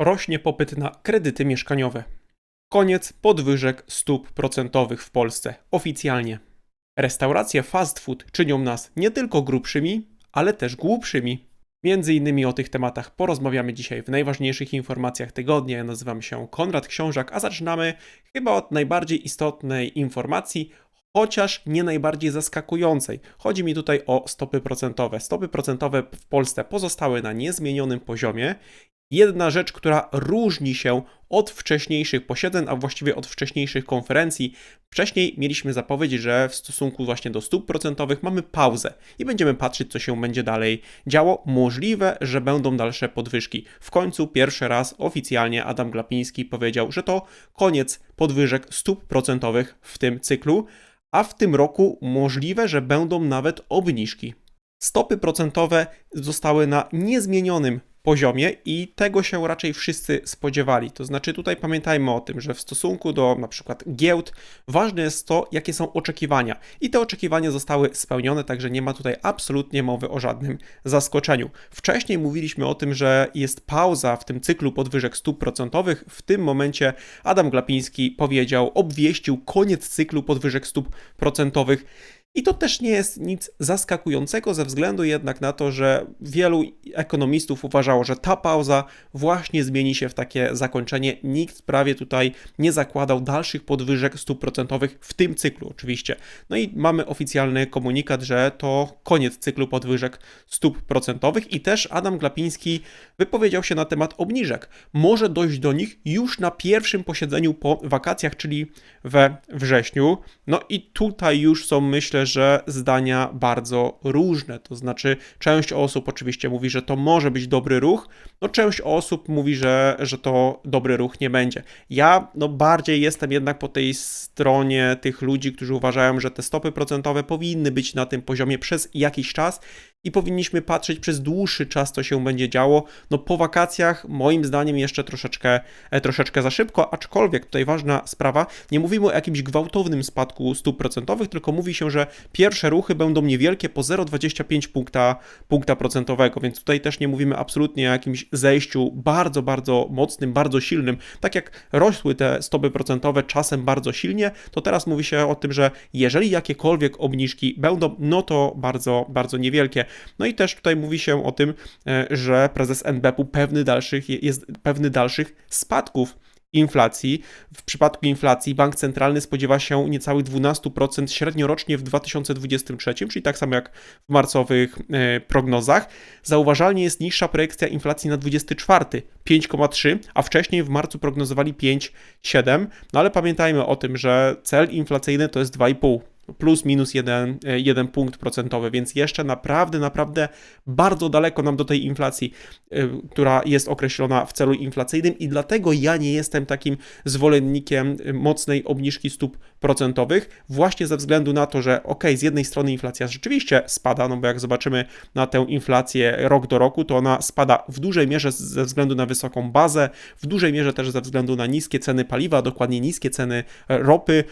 Rośnie popyt na kredyty mieszkaniowe. Koniec podwyżek stóp procentowych w Polsce. Oficjalnie. Restauracje fast food czynią nas nie tylko grubszymi, ale też głupszymi. Między innymi o tych tematach porozmawiamy dzisiaj w najważniejszych informacjach tygodnia. Ja nazywam się Konrad Książak, a zaczynamy chyba od najbardziej istotnej informacji, chociaż nie najbardziej zaskakującej. Chodzi mi tutaj o stopy procentowe. Stopy procentowe w Polsce pozostały na niezmienionym poziomie Jedna rzecz, która różni się od wcześniejszych posiedzeń, a właściwie od wcześniejszych konferencji. Wcześniej mieliśmy zapowiedź, że w stosunku właśnie do stóp procentowych mamy pauzę i będziemy patrzeć, co się będzie dalej działo. Możliwe, że będą dalsze podwyżki. W końcu pierwszy raz oficjalnie Adam Glapiński powiedział, że to koniec podwyżek stóp procentowych w tym cyklu, a w tym roku możliwe, że będą nawet obniżki. Stopy procentowe zostały na niezmienionym poziomie i tego się raczej wszyscy spodziewali. To znaczy tutaj pamiętajmy o tym, że w stosunku do na przykład giełd ważne jest to, jakie są oczekiwania i te oczekiwania zostały spełnione, także nie ma tutaj absolutnie mowy o żadnym zaskoczeniu. Wcześniej mówiliśmy o tym, że jest pauza w tym cyklu podwyżek stóp procentowych. W tym momencie Adam Glapiński powiedział, obwieścił koniec cyklu podwyżek stóp procentowych. I to też nie jest nic zaskakującego, ze względu jednak na to, że wielu ekonomistów uważało, że ta pauza właśnie zmieni się w takie zakończenie. Nikt prawie tutaj nie zakładał dalszych podwyżek stóp procentowych w tym cyklu, oczywiście. No i mamy oficjalny komunikat, że to koniec cyklu podwyżek stóp procentowych, i też Adam Glapiński wypowiedział się na temat obniżek. Może dojść do nich już na pierwszym posiedzeniu po wakacjach, czyli we wrześniu. No i tutaj już są, myślę, że zdania bardzo różne. To znaczy, część osób oczywiście mówi, że to może być dobry ruch, no część osób mówi, że, że to dobry ruch nie będzie. Ja no, bardziej jestem jednak po tej stronie tych ludzi, którzy uważają, że te stopy procentowe powinny być na tym poziomie przez jakiś czas i powinniśmy patrzeć przez dłuższy czas, co się będzie działo. No po wakacjach, moim zdaniem, jeszcze troszeczkę, e, troszeczkę za szybko, aczkolwiek tutaj ważna sprawa, nie mówimy o jakimś gwałtownym spadku stóp procentowych, tylko mówi się, że pierwsze ruchy będą niewielkie po 0,25 punkta, punkta procentowego, więc tutaj też nie mówimy absolutnie o jakimś zejściu bardzo, bardzo mocnym, bardzo silnym. Tak jak rosły te stopy procentowe czasem bardzo silnie, to teraz mówi się o tym, że jeżeli jakiekolwiek obniżki będą, no to bardzo, bardzo niewielkie. No i też tutaj mówi się o tym, e, że prezes NBP-u pewny dalszych, jest pewny dalszych spadków inflacji. W przypadku inflacji bank centralny spodziewa się niecałych 12% średniorocznie w 2023, czyli tak samo jak w marcowych e, prognozach. Zauważalnie jest niższa projekcja inflacji na 24, 5,3, a wcześniej w marcu prognozowali 5,7. No ale pamiętajmy o tym, że cel inflacyjny to jest 2,5 plus minus jeden, e, jeden punkt procentowy, więc jeszcze naprawdę, naprawdę bardzo daleko nam do tej inflacji, e, która jest określona w celu inflacyjnym i dlatego ja nie jestem takim zwolennikiem e, mocnej obniżki stóp procentowych, właśnie ze względu na to, że ok, z jednej strony inflacja rzeczywiście spada, no bo jak zobaczymy na tę inflację rok do roku, to ona spada w dużej mierze ze względu na wysoką bazę, w dużej mierze też ze względu na niskie ceny paliwa, dokładnie niskie ceny ropy,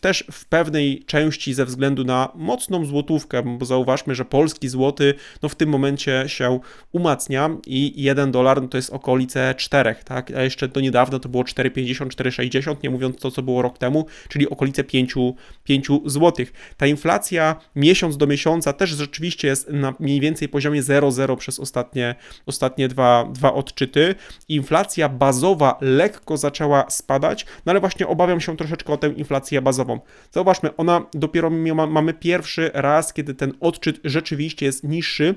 też w pewnej części części ze względu na mocną złotówkę, bo zauważmy, że polski złoty no w tym momencie się umacnia i 1 dolar no to jest okolice 4, tak? A jeszcze do niedawna to było 4,50, 4,60, nie mówiąc to, co było rok temu, czyli okolice 5, 5 złotych. Ta inflacja miesiąc do miesiąca też rzeczywiście jest na mniej więcej poziomie 0,0 przez ostatnie, ostatnie dwa, dwa odczyty. Inflacja bazowa lekko zaczęła spadać, no ale właśnie obawiam się troszeczkę o tę inflację bazową. Zauważmy, ona dopiero mamy pierwszy raz, kiedy ten odczyt rzeczywiście jest niższy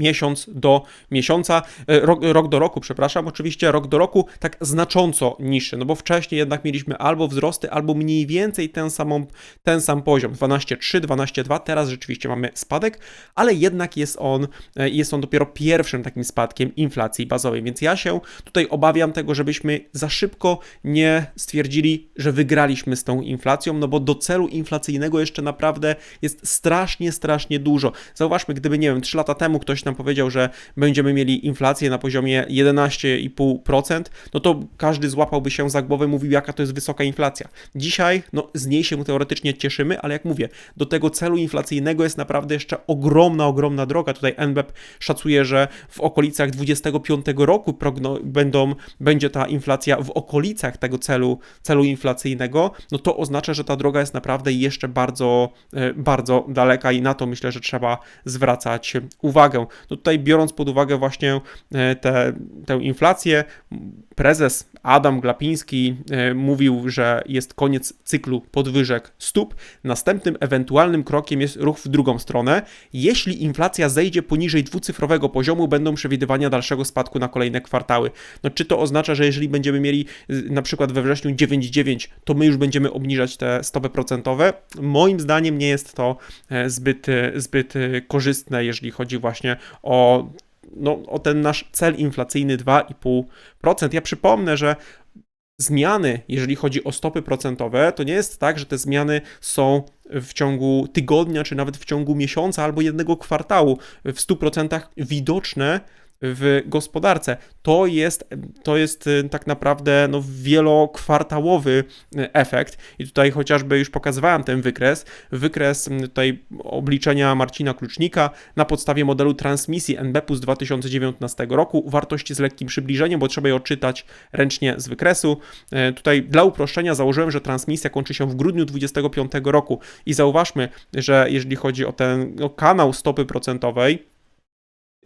miesiąc do miesiąca, e, rok, rok, do roku, przepraszam, oczywiście rok do roku tak znacząco niższy, no bo wcześniej jednak mieliśmy albo wzrosty, albo mniej więcej ten, samą, ten sam poziom, 12,3, 12,2, teraz rzeczywiście mamy spadek, ale jednak jest on, e, jest on dopiero pierwszym takim spadkiem inflacji bazowej, więc ja się tutaj obawiam tego, żebyśmy za szybko nie stwierdzili, że wygraliśmy z tą inflacją, no bo do celu inflacyjnego jeszcze naprawdę jest strasznie, strasznie dużo. Zauważmy, gdyby, nie wiem, 3 lata temu ktoś nam nam powiedział, że będziemy mieli inflację na poziomie 11,5%, no to każdy złapałby się za głowę, mówił, jaka to jest wysoka inflacja. Dzisiaj, no z niej się teoretycznie cieszymy, ale jak mówię, do tego celu inflacyjnego jest naprawdę jeszcze ogromna, ogromna droga. Tutaj NBP szacuje, że w okolicach 25 roku progno- będą, będzie ta inflacja w okolicach tego celu, celu inflacyjnego, no to oznacza, że ta droga jest naprawdę jeszcze bardzo, e, bardzo daleka i na to myślę, że trzeba zwracać uwagę. No tutaj biorąc pod uwagę właśnie e, te, tę inflację, prezes Adam Glapiński e, mówił, że jest koniec cyklu podwyżek stóp. Następnym ewentualnym krokiem jest ruch w drugą stronę. Jeśli inflacja zejdzie poniżej dwucyfrowego poziomu, będą przewidywania dalszego spadku na kolejne kwartały. No, czy to oznacza, że jeżeli będziemy mieli na przykład we wrześniu 9,9, to my już będziemy obniżać te stopy procentowe? Moim zdaniem nie jest to e, zbyt, zbyt korzystne, jeżeli chodzi właśnie o no, o ten nasz cel inflacyjny 2,5%. Ja przypomnę, że zmiany, jeżeli chodzi o stopy procentowe, to nie jest tak, że te zmiany są w ciągu tygodnia, czy nawet w ciągu miesiąca albo jednego kwartału w 100% widoczne w gospodarce. To jest, to jest y, tak naprawdę no, wielokwartałowy y, efekt i tutaj chociażby już pokazywałem ten wykres, wykres y, tutaj obliczenia Marcina Klucznika na podstawie modelu transmisji NBP z 2019 roku, wartości z lekkim przybliżeniem, bo trzeba je odczytać ręcznie z wykresu. Tutaj dla uproszczenia założyłem, że transmisja kończy się w grudniu 2025 roku i zauważmy, że jeżeli chodzi o ten no, kanał stopy procentowej,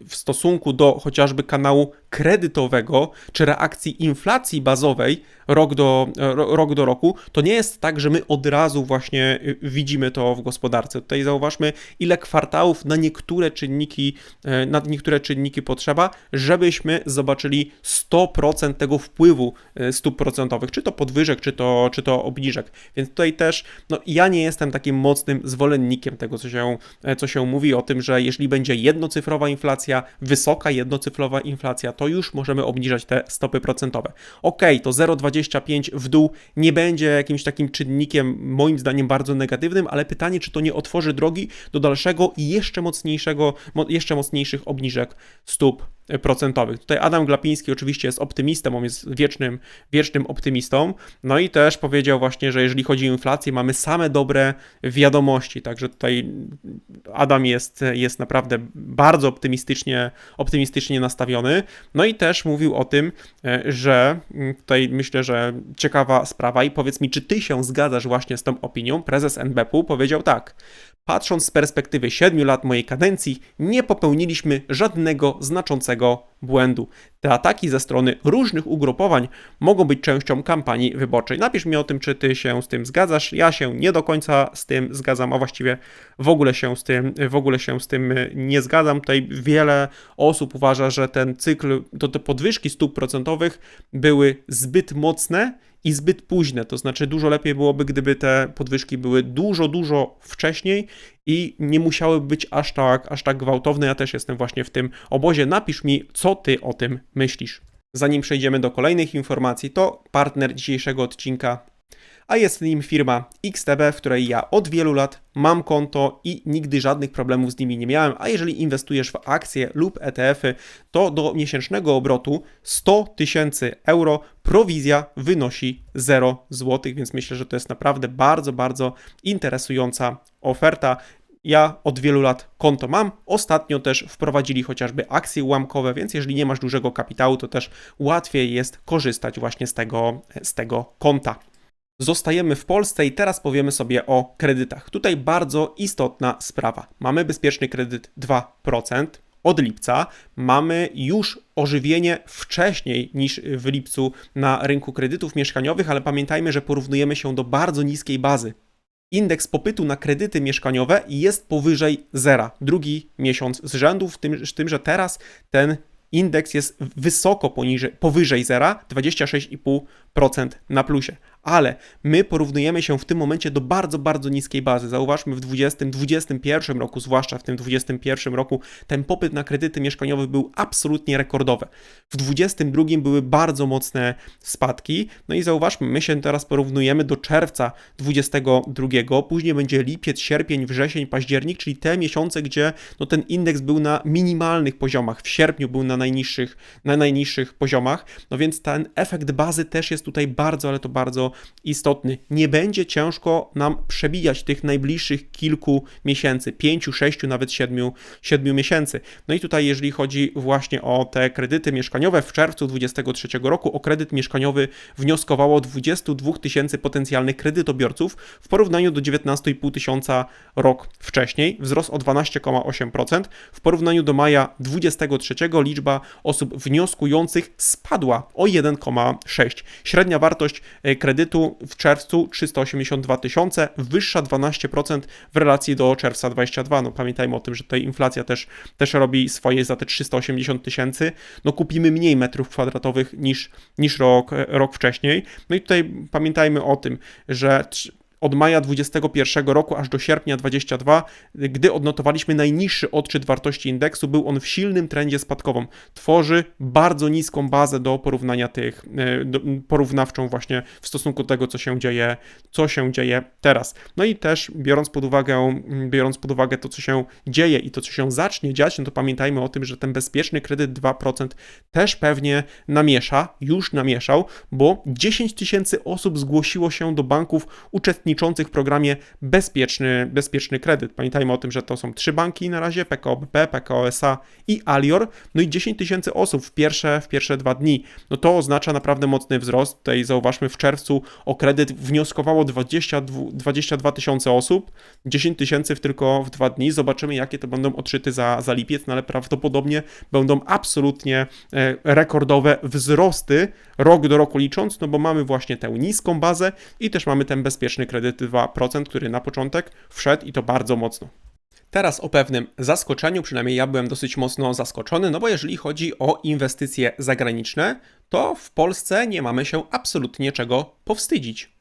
w stosunku do chociażby kanału kredytowego czy reakcji inflacji bazowej rok do, rok do roku, to nie jest tak, że my od razu właśnie y, widzimy to w gospodarce. Tutaj zauważmy, ile kwartałów na niektóre czynniki, e, na niektóre czynniki potrzeba, żebyśmy zobaczyli 100% tego wpływu e, stóp procentowych, czy to podwyżek, czy to, czy to obniżek. Więc tutaj też, no ja nie jestem takim mocnym zwolennikiem tego, co się, e, co się mówi o tym, że jeżeli będzie jednocyfrowa inflacja, wysoka jednocyfrowa inflacja, to już możemy obniżać te stopy procentowe. Ok, to 0,25 w dół nie będzie jakimś takim czynnikiem, moim zdaniem, bardzo negatywnym, ale pytanie, czy to nie otworzy drogi do dalszego i jeszcze mocniejszego, jeszcze mocniejszych obniżek stóp procentowych. Tutaj Adam Glapiński oczywiście jest optymistą, on jest wiecznym, wiecznym optymistą, no i też powiedział właśnie, że jeżeli chodzi o inflację, mamy same dobre wiadomości, także tutaj Adam jest, jest naprawdę bardzo optymistycznie, optymistycznie nastawiony, no i też mówił o tym, e, że mm, tutaj myślę, że ciekawa sprawa i powiedz mi, czy ty się zgadzasz właśnie z tą opinią? Prezes NBP-u powiedział tak, Patrząc z perspektywy 7 lat mojej kadencji, nie popełniliśmy żadnego znaczącego błędu. Te ataki ze strony różnych ugrupowań mogą być częścią kampanii wyborczej. Napisz mi o tym, czy ty się z tym zgadzasz. Ja się nie do końca z tym zgadzam, a właściwie w ogóle się z tym, w ogóle się z tym nie zgadzam. Tutaj wiele osób uważa, że ten cykl, to te podwyżki stóp procentowych były zbyt mocne i zbyt późne. To znaczy, dużo lepiej byłoby, gdyby te podwyżki były dużo, dużo wcześniej i nie musiały być aż tak, aż tak gwałtowne. Ja też jestem właśnie w tym obozie. Napisz mi, co ty o tym myślisz. Zanim przejdziemy do kolejnych informacji, to partner dzisiejszego odcinka a jest nim firma XTB, w której ja od wielu lat mam konto i nigdy żadnych problemów z nimi nie miałem, a jeżeli inwestujesz w akcje lub ETF-y, to do miesięcznego obrotu 100 tysięcy euro prowizja wynosi 0 zł, więc myślę, że to jest naprawdę bardzo, bardzo interesująca oferta. Ja od wielu lat konto mam. Ostatnio też wprowadzili chociażby akcje ułamkowe, więc jeżeli nie masz dużego kapitału, to też łatwiej jest korzystać właśnie z tego, z tego konta. Zostajemy w Polsce i teraz powiemy sobie o kredytach. Tutaj bardzo istotna sprawa. Mamy bezpieczny kredyt 2% od lipca. Mamy już ożywienie wcześniej niż w lipcu na rynku kredytów mieszkaniowych, ale pamiętajmy, że porównujemy się do bardzo niskiej bazy. Indeks popytu na kredyty mieszkaniowe jest powyżej zera. Drugi miesiąc z rzędu, w tym, w tym że teraz ten indeks jest wysoko poniżej, powyżej zera, 26,5% na plusie. Ale my porównujemy się w tym momencie do bardzo, bardzo niskiej bazy. Zauważmy w 2021 roku, zwłaszcza w tym 2021 roku, ten popyt na kredyty mieszkaniowe był absolutnie rekordowy. W 2022 były bardzo mocne spadki. No i zauważmy, my się teraz porównujemy do czerwca 2022, później będzie lipiec, sierpień, wrzesień, październik, czyli te miesiące, gdzie no, ten indeks był na minimalnych poziomach. W sierpniu był na najniższych, na najniższych poziomach, no więc ten efekt bazy też jest tutaj bardzo, ale to bardzo istotny. Nie będzie ciężko nam przebijać tych najbliższych kilku miesięcy, pięciu, sześciu, nawet siedmiu, siedmiu miesięcy. No i tutaj, jeżeli chodzi właśnie o te kredyty mieszkaniowe, w czerwcu 2023 roku o kredyt mieszkaniowy wnioskowało 22 tysięcy potencjalnych kredytobiorców w porównaniu do 19,5 tysiąca rok wcześniej, wzrost o 12,8%. W porównaniu do maja 2023 liczba osób wnioskujących spadła o 1,6. Średnia wartość e, kredytu w czerwcu 382 tysiące, wyższa 12% w relacji do czerwca 22. No pamiętajmy o tym, że tutaj inflacja też, też robi swoje za te 380 tysięcy. No kupimy mniej metrów kwadratowych niż, niż rok, rok wcześniej. No i tutaj pamiętajmy o tym, że od maja 2021 roku aż do sierpnia 2022, gdy odnotowaliśmy najniższy odczyt wartości indeksu, był on w silnym trendzie spadkowym. Tworzy bardzo niską bazę do porównania tych, e, do, porównawczą właśnie w stosunku do tego, co się dzieje, co się dzieje teraz. No i też biorąc pod uwagę, biorąc pod uwagę to, co się dzieje i to, co się zacznie dziać, no to pamiętajmy o tym, że ten bezpieczny kredyt 2% też pewnie namiesza, już namieszał, bo 10 tysięcy osób zgłosiło się do banków uczestniczących uczestniczących w programie Bezpieczny, Bezpieczny Kredyt. Pamiętajmy o tym, że to są trzy banki na razie, PKO BP, PKO SA i Alior, no i 10 tysięcy osób w pierwsze, w pierwsze dwa dni. No to oznacza naprawdę mocny wzrost. Tutaj zauważmy, w czerwcu o kredyt wnioskowało 20, 22 tysiące osób, 10 tysięcy tylko w dwa dni. Zobaczymy, jakie to będą odczyty za, za lipiec, no ale prawdopodobnie będą absolutnie e, rekordowe wzrosty rok do roku licząc, no bo mamy właśnie tę niską bazę i też mamy ten bezpieczny kredyt kredyt 2%, który na początek wszedł i to bardzo mocno. Teraz o pewnym zaskoczeniu, przynajmniej ja byłem dosyć mocno zaskoczony, no bo jeżeli chodzi o inwestycje zagraniczne, to w Polsce nie mamy się absolutnie czego powstydzić.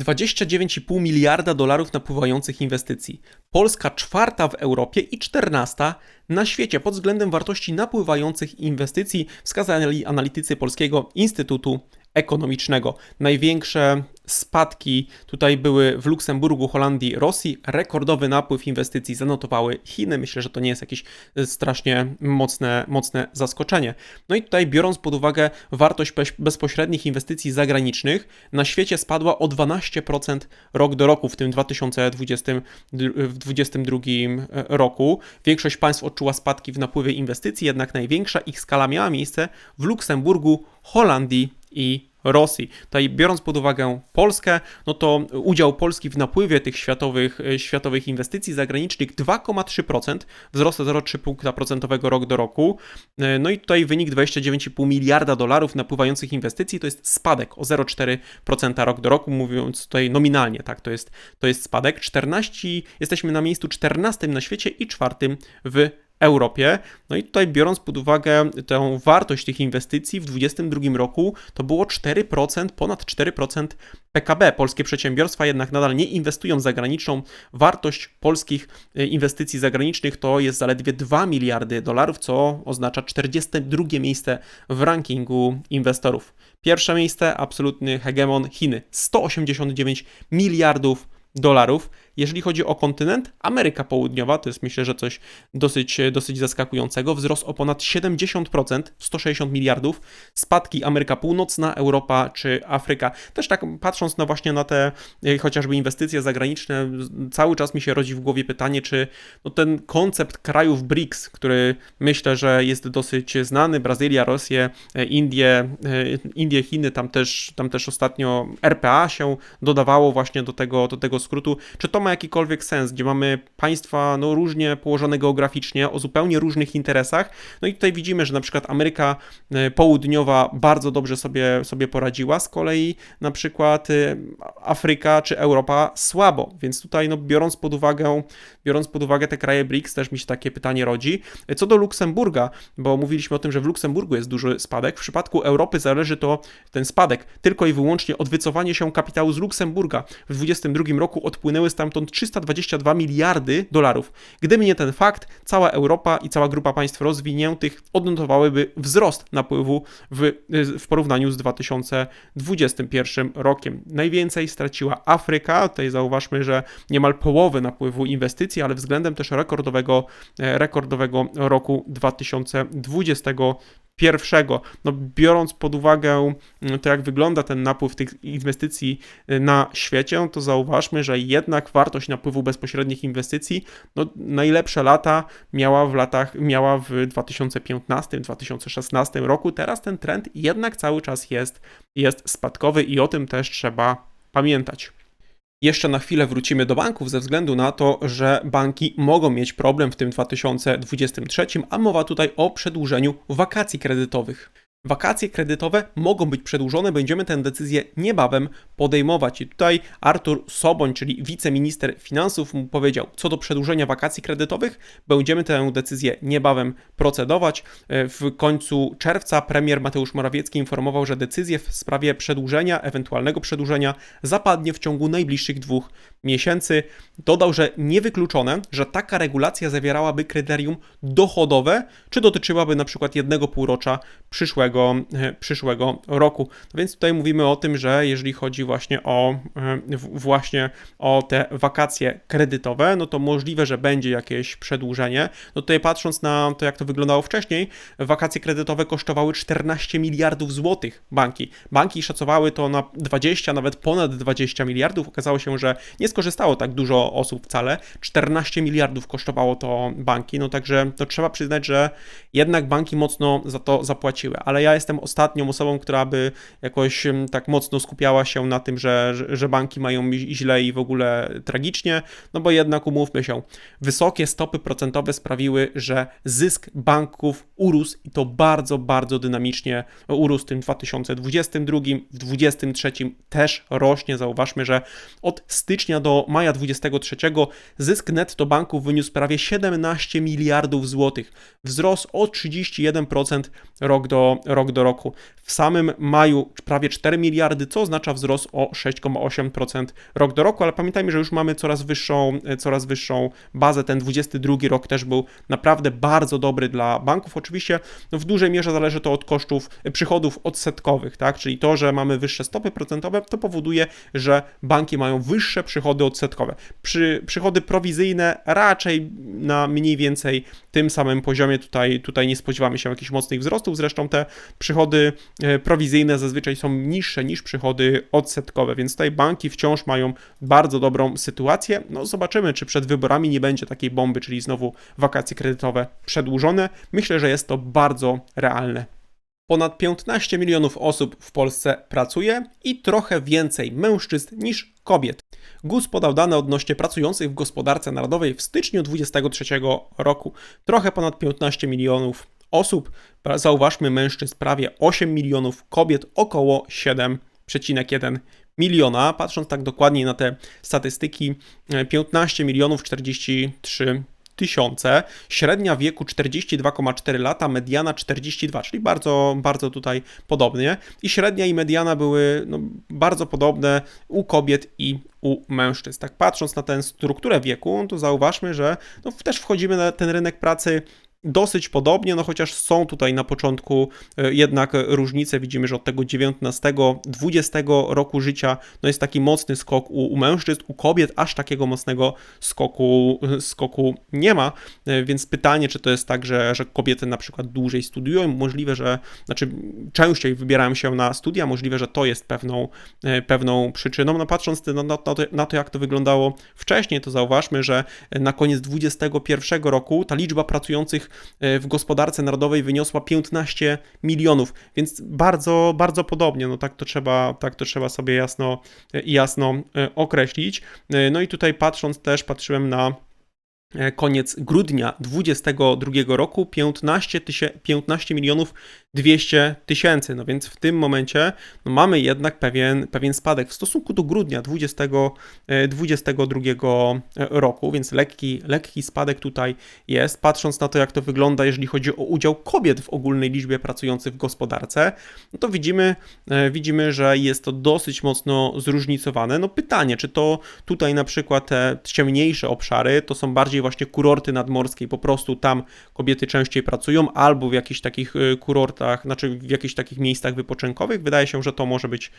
29,5 miliarda dolarów napływających inwestycji. Polska czwarta w Europie i czternasta na świecie pod względem wartości napływających inwestycji, wskazali analitycy Polskiego Instytutu Ekonomicznego. Największe spadki tutaj były w Luksemburgu, Holandii, Rosji. Rekordowy napływ inwestycji zanotowały Chiny. Myślę, że to nie jest jakieś e, strasznie mocne, mocne zaskoczenie. No i tutaj biorąc pod uwagę wartość bezpośrednich inwestycji zagranicznych, na świecie spadła o 12% rok do roku w tym 2022 e, roku. Większość państw odczuła spadki w napływie inwestycji, jednak największa ich skala miała miejsce w Luksemburgu, Holandii i Rosji. Tutaj biorąc pod uwagę Polskę, no to udział Polski w napływie tych światowych, e, światowych inwestycji zagranicznych 2,3%, wzrost 0,3 punkta procentowego rok do roku. E, no i tutaj wynik 29,5 miliarda dolarów napływających inwestycji to jest spadek o 0,4% rok do roku, mówiąc tutaj nominalnie, tak, to jest, to jest spadek. 14, jesteśmy na miejscu 14 na świecie i czwartym w Europie. No i tutaj biorąc pod uwagę tę wartość tych inwestycji w 2022 roku, to było 4%, ponad 4% PKB. Polskie przedsiębiorstwa jednak nadal nie inwestują zagraniczną. Wartość polskich e, inwestycji zagranicznych to jest zaledwie 2 miliardy dolarów, co oznacza 42 miejsce w rankingu inwestorów. Pierwsze miejsce, absolutny hegemon Chiny, 189 miliardów dolarów. Jeżeli chodzi o kontynent, Ameryka Południowa, to jest myślę, że coś dosyć, dosyć zaskakującego, wzrost o ponad 70%, 160 miliardów, spadki Ameryka Północna, Europa czy Afryka. Też tak patrząc na właśnie na te e, chociażby inwestycje zagraniczne, cały czas mi się rodzi w głowie pytanie, czy no ten koncept krajów BRICS, który myślę, że jest dosyć znany, Brazylia, Rosję, e, Indie, e, Indie, Chiny, tam też, tam też ostatnio RPA się dodawało właśnie do tego, do tego skrótu, czy to ma ma jakikolwiek sens, gdzie mamy państwa no, różnie położone geograficznie, o zupełnie różnych interesach. No i tutaj widzimy, że na przykład Ameryka e, Południowa bardzo dobrze sobie, sobie poradziła, z kolei na przykład e, Afryka czy Europa słabo, więc tutaj no, biorąc pod uwagę, biorąc pod uwagę te kraje BRICS, też mi się takie pytanie rodzi. Co do Luksemburga, bo mówiliśmy o tym, że w Luksemburgu jest duży spadek, w przypadku Europy zależy to ten spadek tylko i wyłącznie od wycofania się kapitału z Luksemburga. W 2022 roku odpłynęły stamtąd 322 miliardy dolarów. Gdyby nie ten fakt, cała Europa i cała grupa państw rozwiniętych odnotowałyby wzrost napływu w, w porównaniu z 2021 rokiem. Najwięcej straciła Afryka, tutaj zauważmy, że niemal połowę napływu inwestycji, ale względem też rekordowego, e, rekordowego roku 2021 pierwszego. No, biorąc pod uwagę mm, to, jak wygląda ten napływ tych inwestycji y, na świecie, to zauważmy, że jednak wartość napływu bezpośrednich inwestycji, no, najlepsze lata miała w latach, miała w 2015-2016 roku. Teraz ten trend jednak cały czas jest, jest spadkowy i o tym też trzeba pamiętać. Jeszcze na chwilę wrócimy do banków ze względu na to, że banki mogą mieć problem w tym 2023, a mowa tutaj o przedłużeniu wakacji kredytowych. Wakacje kredytowe mogą być przedłużone, będziemy tę decyzję niebawem podejmować. I tutaj Artur Soboń, czyli wiceminister finansów, mu powiedział, co do przedłużenia wakacji kredytowych, będziemy tę decyzję niebawem procedować. W końcu czerwca premier Mateusz Morawiecki informował, że decyzję w sprawie przedłużenia, ewentualnego przedłużenia, zapadnie w ciągu najbliższych dwóch miesięcy. Dodał, że niewykluczone, że taka regulacja zawierałaby kryterium dochodowe, czy dotyczyłaby na przykład jednego półrocza przyszłego e, przyszłego roku. Więc tutaj mówimy o tym, że jeżeli chodzi właśnie o e, właśnie o te wakacje kredytowe, no to możliwe, że będzie jakieś przedłużenie. No tutaj patrząc na to, jak to wyglądało wcześniej, wakacje kredytowe kosztowały 14 miliardów złotych banki. Banki szacowały to na 20, nawet ponad 20 miliardów. Okazało się, że nie skorzystało tak dużo osób wcale. 14 miliardów kosztowało to banki, no także to trzeba przyznać, że jednak banki mocno za to zapłaciły, ale ja jestem ostatnią osobą, która by jakoś tak mocno skupiała się na tym, że, że banki mają źle i w ogóle tragicznie, no bo jednak umówmy się, wysokie stopy procentowe sprawiły, że zysk banków urósł i to bardzo, bardzo dynamicznie urósł w tym 2022, w 2023 też rośnie. Zauważmy, że od stycznia do maja 2023 zysk netto banków wyniósł prawie 17 miliardów złotych. Wzrost o 31% rok do, rok do roku. W samym maju prawie 4 miliardy, co oznacza wzrost o 6,8% rok do roku, ale pamiętajmy, że już mamy coraz wyższą, coraz wyższą bazę. Ten 22 rok też był naprawdę bardzo dobry dla banków. Oczywiście no w dużej mierze zależy to od kosztów, przychodów odsetkowych, tak? Czyli to, że mamy wyższe stopy procentowe, to powoduje, że banki mają wyższe przychody odsetkowe. Przy, przychody prowizyjne raczej na mniej więcej tym samym poziomie. Tutaj, tutaj nie spodziewamy się jakichś mocnych wzrostów. Zresztą te przychody e, prowizyjne zazwyczaj są niższe niż przychody odsetkowe, więc tutaj banki wciąż mają bardzo dobrą sytuację. No zobaczymy, czy przed wyborami nie będzie takiej bomby, czyli znowu wakacje kredytowe przedłużone. Myślę, że jest to bardzo realne. Ponad 15 milionów osób w Polsce pracuje i trochę więcej mężczyzn niż kobiet. GUS podał dane odnośnie pracujących w gospodarce narodowej w styczniu 2023 roku. Trochę ponad 15 milionów osób, zauważmy mężczyzn prawie 8 milionów, kobiet około 7,1 miliona. Patrząc tak dokładniej na te statystyki, 15 milionów 43 tysiące, średnia wieku 42,4 lata, mediana 42, czyli bardzo, bardzo tutaj podobnie. I średnia i mediana były no, bardzo podobne u kobiet i u mężczyzn. Tak patrząc na tę strukturę wieku, to zauważmy, że no, też wchodzimy na ten rynek pracy dosyć podobnie, no chociaż są tutaj na początku e, jednak różnice. Widzimy, że od tego 19-20 roku życia no jest taki mocny skok u, u, mężczyzn, u kobiet aż takiego mocnego skoku, skoku nie ma. E, więc pytanie, czy to jest tak, że, że kobiety na przykład dłużej studiują, możliwe, że znaczy częściej wybierają się na studia, możliwe, że to jest pewną, e, pewną przyczyną. No patrząc na, na, to, na to, jak to wyglądało wcześniej, to zauważmy, że na koniec 2021 roku ta liczba pracujących e, w gospodarce narodowej wyniosła 15 milionów, więc bardzo, bardzo podobnie, no tak to trzeba, tak to trzeba sobie jasno, e, jasno e, określić. No i tutaj patrząc też, patrzyłem na koniec grudnia 2022 roku 15, 15 milionów 200 tysięcy. No więc w tym momencie no mamy jednak pewien, pewien spadek w stosunku do grudnia 2022 e, roku, więc lekki, lekki spadek tutaj jest. Patrząc na to, jak to wygląda, jeżeli chodzi o udział kobiet w ogólnej liczbie pracujących w gospodarce, no to widzimy, e, widzimy, że jest to dosyć mocno zróżnicowane. No pytanie, czy to tutaj na przykład te ciemniejsze obszary to są bardziej właśnie kurorty nadmorskie, po prostu tam kobiety częściej pracują, albo w jakichś takich e, kurortach znaczy w jakichś takich miejscach wypoczynkowych. Wydaje się, że to może być,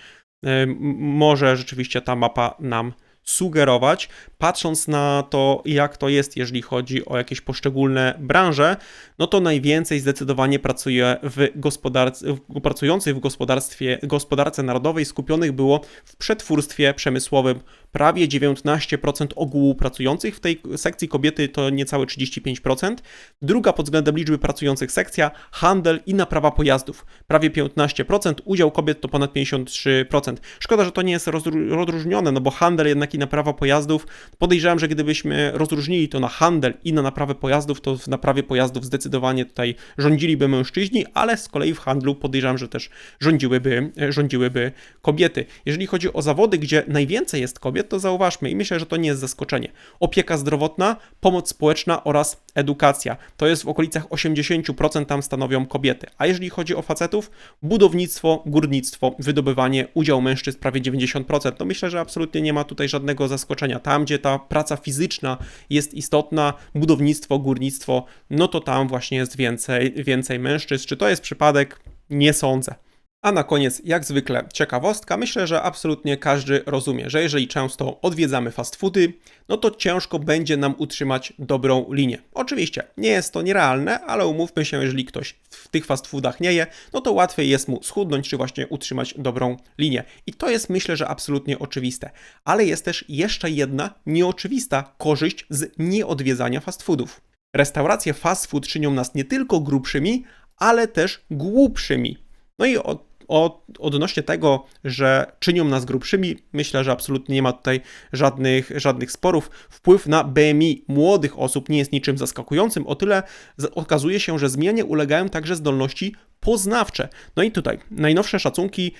e, może rzeczywiście ta mapa nam sugerować, patrząc na to, jak to jest, jeżeli chodzi o jakieś poszczególne branże, no to najwięcej zdecydowanie pracuje w gospodarce, pracujących w gospodarstwie, gospodarce narodowej skupionych było w przetwórstwie przemysłowym prawie 19% ogółu pracujących, w tej sekcji kobiety to niecałe 35%. Druga pod względem liczby pracujących sekcja handel i naprawa pojazdów, prawie 15%, udział kobiet to ponad 53%. Szkoda, że to nie jest rozróżnione, no bo handel jednak i naprawa pojazdów, podejrzewam, że gdybyśmy rozróżnili to na handel i na naprawę pojazdów, to w naprawie pojazdów zdecydowanie tutaj rządziliby mężczyźni, ale z kolei w handlu podejrzewam, że też rządziłyby, rządziłyby kobiety. Jeżeli chodzi o zawody, gdzie najwięcej jest kobiet, to zauważmy i myślę, że to nie jest zaskoczenie. Opieka zdrowotna, pomoc społeczna oraz edukacja. To jest w okolicach 80% tam stanowią kobiety. A jeżeli chodzi o facetów, budownictwo, górnictwo, wydobywanie, udział mężczyzn prawie 90%. No myślę, że absolutnie nie ma tutaj żadnego zaskoczenia. Tam, gdzie ta praca fizyczna jest istotna, budownictwo, górnictwo, no to tam właśnie jest więcej, więcej mężczyzn. Czy to jest przypadek? Nie sądzę. A na koniec, jak zwykle, ciekawostka. Myślę, że absolutnie każdy rozumie, że jeżeli często odwiedzamy fast foody, no to ciężko będzie nam utrzymać dobrą linię. Oczywiście nie jest to nierealne, ale umówmy się, jeżeli ktoś w tych fast foodach nie je, no to łatwiej jest mu schudnąć, czy właśnie utrzymać dobrą linię. I to jest myślę, że absolutnie oczywiste. Ale jest też jeszcze jedna nieoczywista korzyść z nieodwiedzania fast foodów. Restauracje fast food czynią nas nie tylko grubszymi, ale też głupszymi. No i od od, odnośnie tego, że czynią nas grubszymi, myślę, że absolutnie nie ma tutaj żadnych, żadnych sporów. Wpływ na BMI młodych osób nie jest niczym zaskakującym, o tyle okazuje się, że zmianie ulegają także zdolności poznawcze. No i tutaj najnowsze szacunki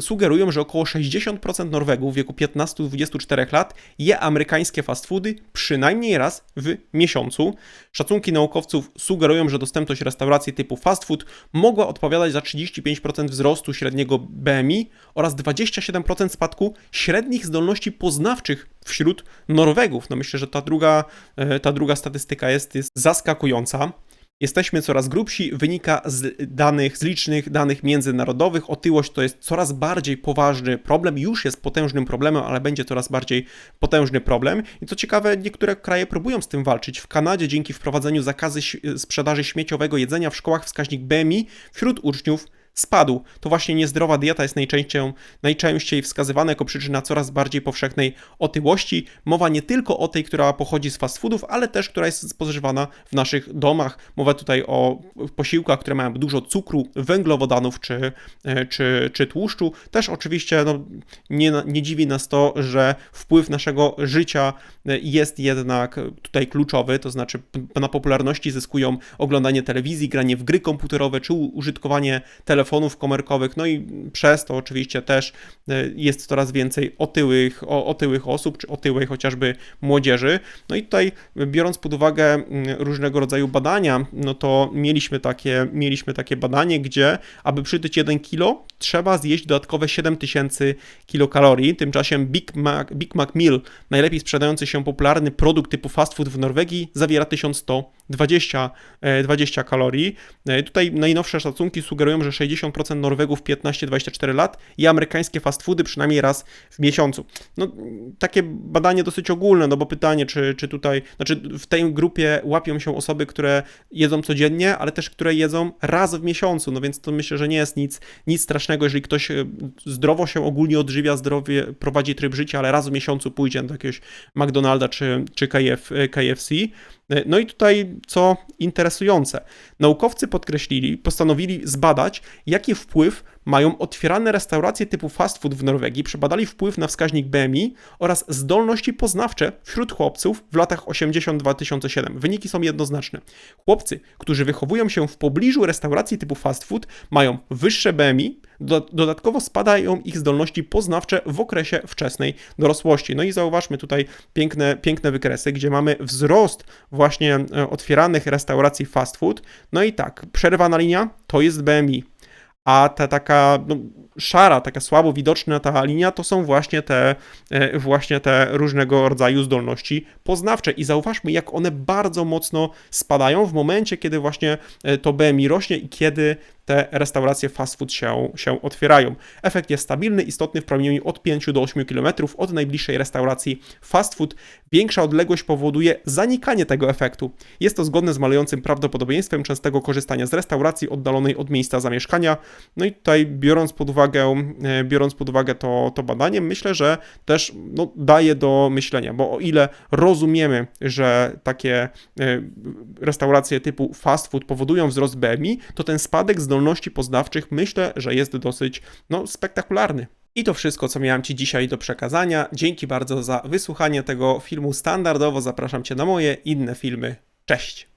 sugerują, że około 60% Norwegów w wieku 15-24 lat je amerykańskie fast foody przynajmniej raz w miesiącu. Szacunki naukowców sugerują, że dostępność restauracji typu fast food mogła odpowiadać za 35% wzrostu średniego BMI oraz 27% spadku średnich zdolności poznawczych wśród Norwegów. No myślę, że ta druga, e, ta druga statystyka jest, jest zaskakująca. Jesteśmy coraz grubsi, wynika z danych, z licznych danych międzynarodowych. Otyłość to jest coraz bardziej poważny problem, już jest potężnym problemem, ale będzie coraz bardziej potężny problem. I co ciekawe, niektóre kraje próbują z tym walczyć. W Kanadzie dzięki wprowadzeniu zakazy sprzedaży śmieciowego jedzenia w szkołach wskaźnik BMI wśród uczniów spadł. To właśnie niezdrowa dieta jest najczęściej, najczęściej wskazywana jako przyczyna coraz bardziej powszechnej otyłości. Mowa nie tylko o tej, która pochodzi z fast foodów, ale też która jest spożywana w naszych domach. Mowa tutaj o posiłkach, które mają dużo cukru, węglowodanów czy, e, czy, czy tłuszczu. Też oczywiście no, nie, nie dziwi nas to, że wpływ naszego życia e, jest jednak tutaj kluczowy, to znaczy na popularności zyskują oglądanie telewizji, granie w gry komputerowe czy użytkowanie telefonu telefonów komórkowych, no i przez to oczywiście też e, jest coraz więcej otyłych, otyłych osób, czy otyłej chociażby młodzieży. No i tutaj biorąc pod uwagę różnego rodzaju badania, no to mieliśmy takie, mieliśmy takie badanie, gdzie aby przytyć 1 kilo, trzeba zjeść dodatkowe 7000 kilokalorii. Tymczasem Big Mac, Big Mac Meal, najlepiej sprzedający się popularny produkt typu fast food w Norwegii, zawiera 1120 20 e, kalorii. E, tutaj najnowsze szacunki sugerują, że 60 60% Norwegów 15-24 lat i amerykańskie fast foody przynajmniej raz w miesiącu. No, takie badanie dosyć ogólne, no bo pytanie, czy, czy tutaj, znaczy w tej grupie łapią się osoby, które jedzą codziennie, ale też które jedzą raz w miesiącu, no więc to myślę, że nie jest nic, nic strasznego, jeżeli ktoś e, zdrowo się ogólnie odżywia, zdrowie prowadzi tryb życia, ale raz w miesiącu pójdzie do jakiegoś McDonalda czy, czy KF, KFC. E, No i tutaj, co interesujące, naukowcy podkreślili, postanowili zbadać, jaki wpływ mają otwierane restauracje typu fast food w Norwegii, przebadali wpływ na wskaźnik BMI oraz zdolności poznawcze wśród chłopców w latach 80-2007. Wyniki są jednoznaczne. Chłopcy, którzy wychowują się w pobliżu restauracji typu fast food, mają wyższe BMI, do- dodatkowo spadają ich zdolności poznawcze w okresie wczesnej dorosłości. No i zauważmy tutaj piękne, piękne wykresy, gdzie mamy wzrost właśnie e, otwieranych restauracji fast food. No i tak, przerwana linia to jest BMI. A ta taka no, szara, taka słabo widoczna ta linia, to są właśnie te, e, właśnie te różnego rodzaju zdolności poznawcze. I zauważmy, jak one bardzo mocno spadają w momencie, kiedy właśnie e, to BMI rośnie i kiedy te restauracje fast food się, się otwierają. Efekt jest stabilny, istotny w promieniu od 5 do 8 km od najbliższej restauracji fast food. Większa odległość powoduje zanikanie tego efektu. Jest to zgodne z malejącym prawdopodobieństwem częstego korzystania z restauracji oddalonej od miejsca zamieszkania. No i tutaj biorąc pod uwagę, e, biorąc pod uwagę to, to badanie, myślę, że też no, daje do myślenia, bo o ile rozumiemy, że takie e, restauracje typu fast food powodują wzrost BMI, to ten spadek zdolności poznawczych myślę, że jest dosyć no, spektakularny. I to wszystko, co miałem Ci dzisiaj do przekazania. Dzięki bardzo za wysłuchanie tego filmu. Standardowo zapraszam Cię na moje inne filmy. Cześć!